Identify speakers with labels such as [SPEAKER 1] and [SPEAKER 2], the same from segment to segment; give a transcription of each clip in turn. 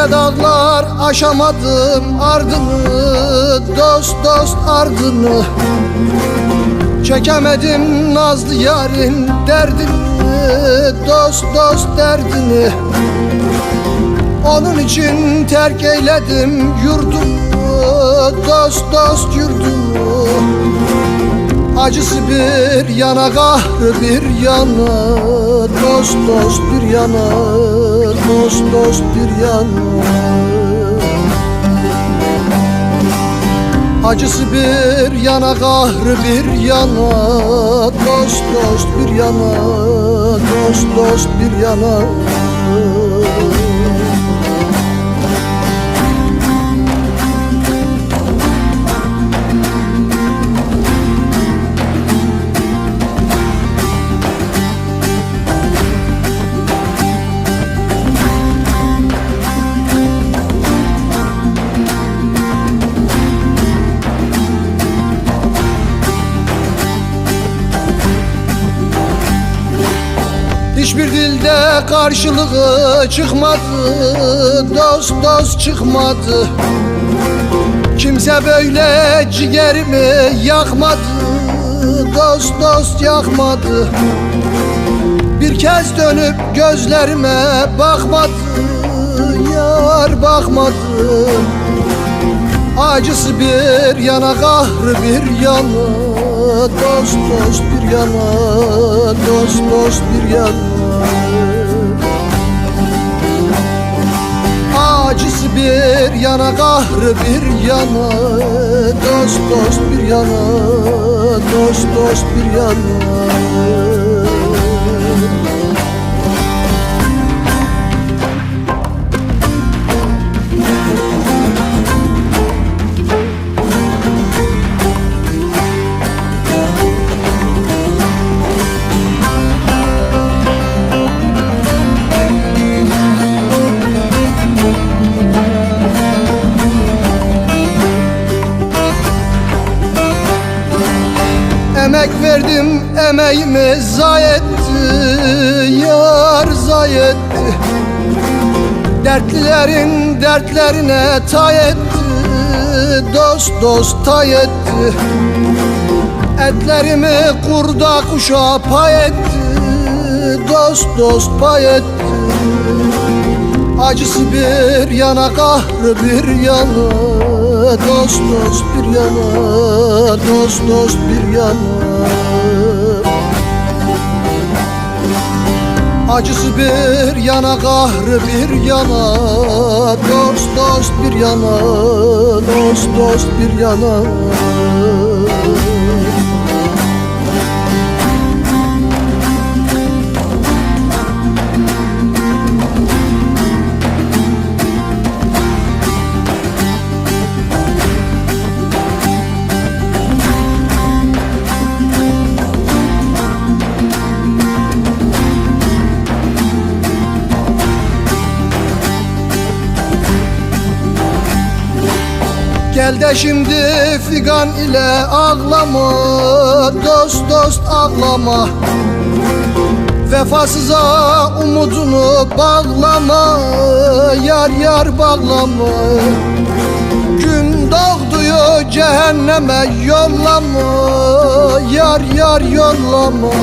[SPEAKER 1] Yüce dağlar aşamadım ardını Dost dost ardını Çekemedim nazlı yarın derdini Dost dost derdini Onun için terk eyledim yurdumu Dost dost yurdumu. Acısı bir yana kahrı bir yana Dost dost bir yana Dost dost bir yana Acısı bir yana kahrı bir yana Dost dost bir yana Dost dost bir yana Dilde karşılığı çıkmadı Dost dost çıkmadı. Kimse böyle ciğerimi yakmadı Dost dost yakmadı. Bir kez dönüp gözlerime bakmadı Yar bakmadı. Acısı bir yana kahrı bir yana Dost dost bir yana Dost dost bir yana Acısı bir yana kahrı bir yana. Dost dost bir yana Dost dost bir yana Emek verdim emeğimi zayi etti Yar zayi etti Dertlilerin dertlerine tay etti Dost dost tay etti. Etlerimi kurda kuşa pay etti Dost dost pay etti. Acısı bir yana kahrı bir yana Dost dost bir yana Dost dost bir yana. Acısı bir yana kahrı bir yana. Dost dost bir yana Dost dost bir yana Gel de şimdi figan ile ağlama Dost dost ağlama. Vefasıza umudunu bağlama Yar yar bağlama. Gün doğduyu cehenneme yollama Yar yar yollama.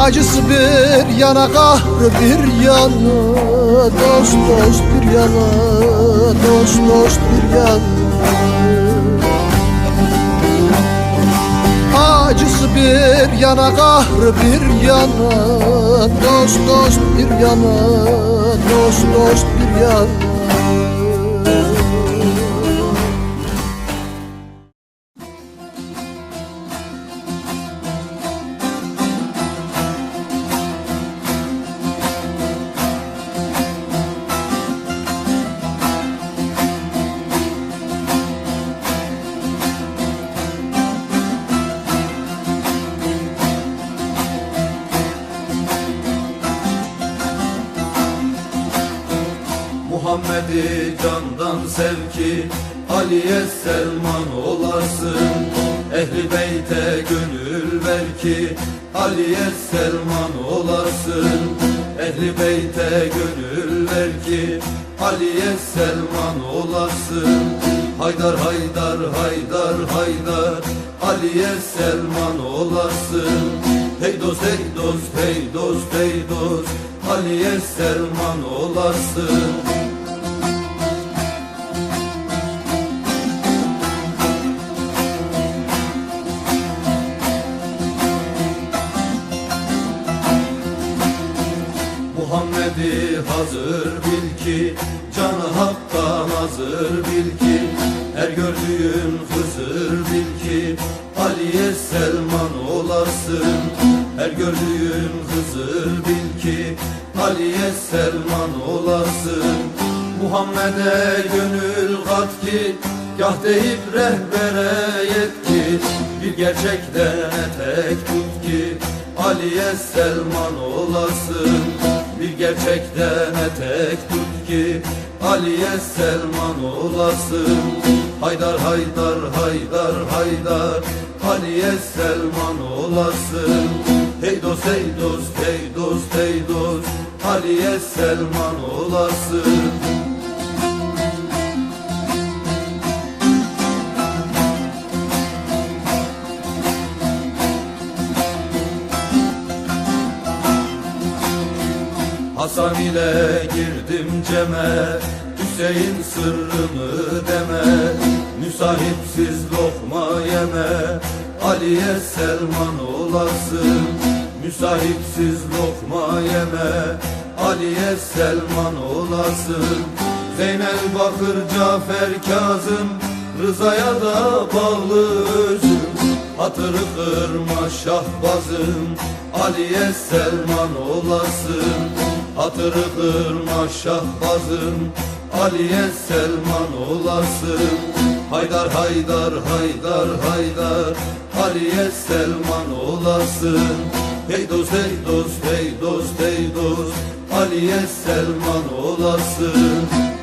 [SPEAKER 1] Acısı bir yana kahrı bir yana Dost dost bir yana Dost dost bir yana. Acısı bir yana kahrı bir yana. Dost dost bir yana Dost dost bir yana
[SPEAKER 2] Muhammed'i candan sev ki Ali'ye Selman olasın. Ehli beyte gönül ver ki Ali'ye Selman olasın. Ehli beyte gönül ver ki Ali'ye Selman olasın. Haydar haydar haydar haydar Ali'ye Selman olasın. Hey dost hey dost hey dost hey dost Ali'ye Selman olasın Muhammed'i hazır bil ki Canı haktan hazır bil ki Her gördüğün Hızır bil ki Ali'ye Selman olasın Her gördüğün Hızır bil ki Ali'ye Selman olasın Muhammed'e gönül kat ki Gah deyip rehbere yetki Bir gerçekten etek tut ki Ali'ye Selman olasın Bir gerçekten etek tut ki Ali'ye Selman olasın. Haydar haydar haydar haydar Ali'ye Selman olasın. Hey dost hey dost hey dost hey dost Ali'ye Selman olasın Hasan ile girdim ceme Hüseyin sırrımı deme Müsahipsiz lokma yeme Ali'ye Selman olasın Müsahipsiz lokma yeme Ali'ye Selman olasın. Zeynel Bakır Cafer Kazım Rıza'ya da bağlı özüm Hatırı kırma şahbazım Ali'ye Selman olasın Hatırı kırma şahbazım Ali'ye Selman olasın. Haydar haydar haydar haydar Ali'ye Selman olasın. Hey dost hey dost hey dost hey dost Ali'ye Selman olasın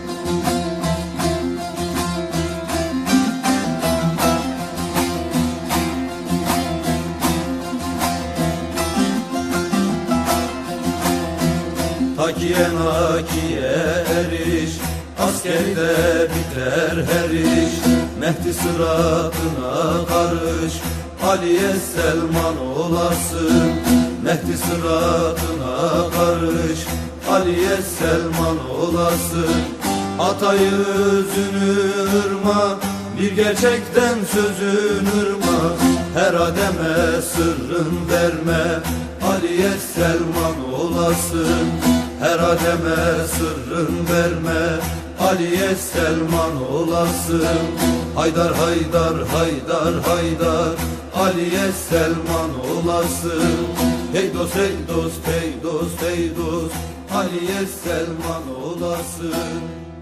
[SPEAKER 2] Takiye nakiye eriş Askerde biter her iş. Mehdi sıratına karış Ali'ye Selman olasın. Mehdi sıratına karış Ali'ye Selman olasın. Atayı özünü ırma Bir gerçekten sözün ırma. Her ademe sırrın verme Ali'ye Selman olasın Her ademe sırrın verme Ali'ye Selman olasın. Haydar haydar haydar haydar Ali'ye Selman olasın. Hey dost hey dost hey dost hey dost Ali'ye Selman olasın